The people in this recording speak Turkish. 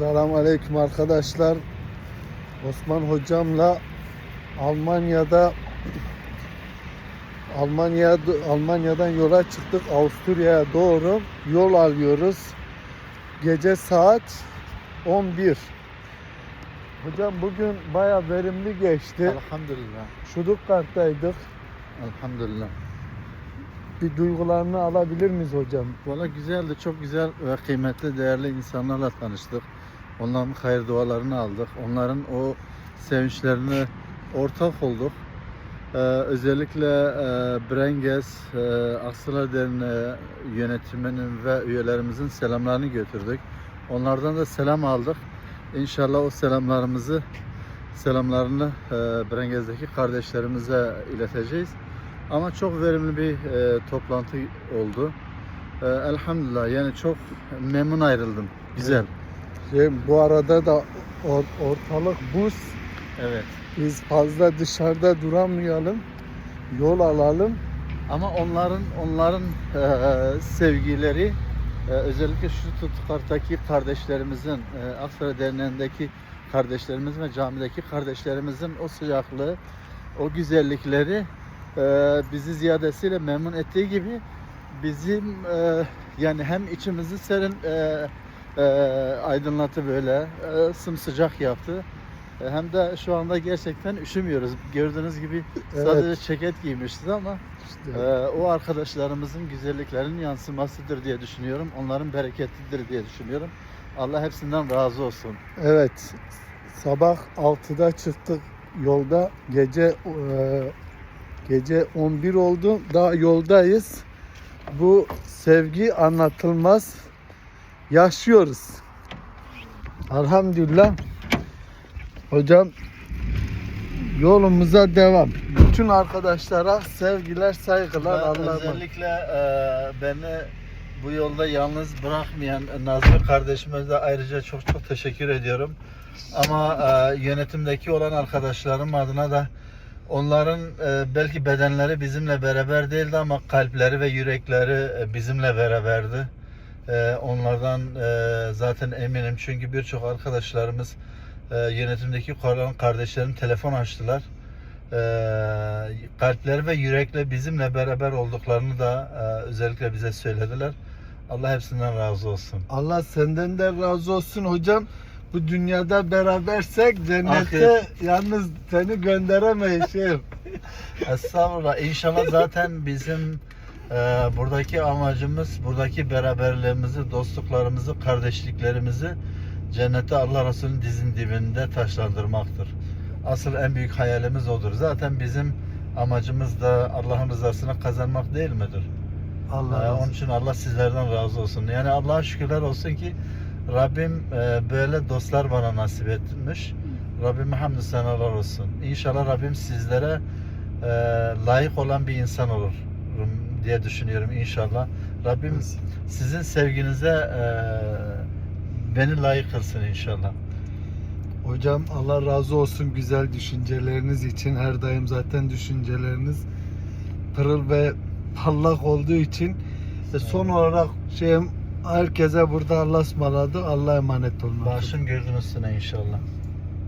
Selamun Aleyküm arkadaşlar. Osman hocamla Almanya'da Almanya Almanya'dan yola çıktık Avusturya'ya doğru yol alıyoruz. Gece saat 11. Hocam bugün baya verimli geçti. Elhamdülillah. Stuttgart'taydık. Elhamdülillah. Bir duygularını alabilir miyiz hocam? Valla güzeldi. Çok güzel ve kıymetli, değerli insanlarla tanıştık. Onların hayır dualarını aldık. Onların o sevinçlerine ortak olduk. Ee, özellikle e, Brenges, e, Aksalar Derneği yönetiminin ve üyelerimizin selamlarını götürdük. Onlardan da selam aldık. İnşallah o selamlarımızı selamlarını e, Brengez'deki kardeşlerimize ileteceğiz. Ama çok verimli bir e, toplantı oldu. E, elhamdülillah yani çok memnun ayrıldım. Güzel. Şey, bu arada da or- ortalık buz. Evet. Biz fazla dışarıda duramayalım. Yol alalım. Ama onların onların e, sevgileri e, özellikle şu Stuttgart'taki kardeşlerimizin, e, Aksaray Derneği'ndeki kardeşlerimizin ve camideki kardeşlerimizin o sıcaklığı, o güzellikleri e, bizi ziyadesiyle memnun ettiği gibi bizim e, yani hem içimizi serin e, e, aydınlatı böyle e, sımsıcak yaptı. E, Hem de şu anda gerçekten üşümüyoruz. Gördüğünüz gibi Evet. sadece ceket giymişiz ama İşte, ee, o arkadaşlarımızın güzelliklerinin yansımasıdır diye düşünüyorum. Onların bereketlidir diye düşünüyorum. Allah hepsinden razı olsun. evet. Sabah 6'da çıktık yolda. Gece e, gece 11 oldu. Daha yoldayız. Bu sevgi anlatılmaz. Yaşıyoruz. Elhamdülillah. Hocam yolumuza devam. Bütün arkadaşlara sevgiler, saygılar. Ben özellikle e, beni bu yolda yalnız bırakmayan Nazmi kardeşime de ayrıca çok çok teşekkür ediyorum. Ama e, yönetimdeki olan arkadaşlarım adına da onların e, belki bedenleri bizimle beraber değildi ama kalpleri ve yürekleri e, bizimle beraberdi. E, onlardan e, zaten eminim çünkü birçok arkadaşlarımız e, yönetimdeki kardeşlerim telefon açtılar. E, kalpleri ve yürekle bizimle beraber olduklarını da e, özellikle bize söylediler. Allah hepsinden razı olsun. Allah senden de razı olsun hocam. Bu dünyada berabersek cennete Ahiret. yalnız seni gönderemeyiz şey. Estağfurullah. İnşallah zaten bizim e, buradaki amacımız, buradaki beraberliğimizi, dostluklarımızı, kardeşliklerimizi cennette Allah Resulü'nün dizin dibinde taşlandırmaktır. Asıl en büyük hayalimiz odur. Zaten bizim amacımız da Allah'ın rızasını kazanmak değil midir? Allah Ee, onun için Allah sizlerden razı olsun. Yani Allah'a şükürler olsun ki Rabbim e, böyle dostlar bana nasip etmiş. Rabbime hamdü senalar olsun. İnşallah Rabbim sizlere e, layık olan bir insan olurum diye düşünüyorum inşallah. Rabbim sizin sevginize e, beni layık kılsın inşallah. Hocam Allah razı olsun güzel düşünceleriniz için. Her daim zaten düşünceleriniz pırıl ve parlak olduğu için. Ve son olarak şeyim herkese burada Allah ısmarladı. Allah'a emanet olun. Başım gözün üstüne inşallah.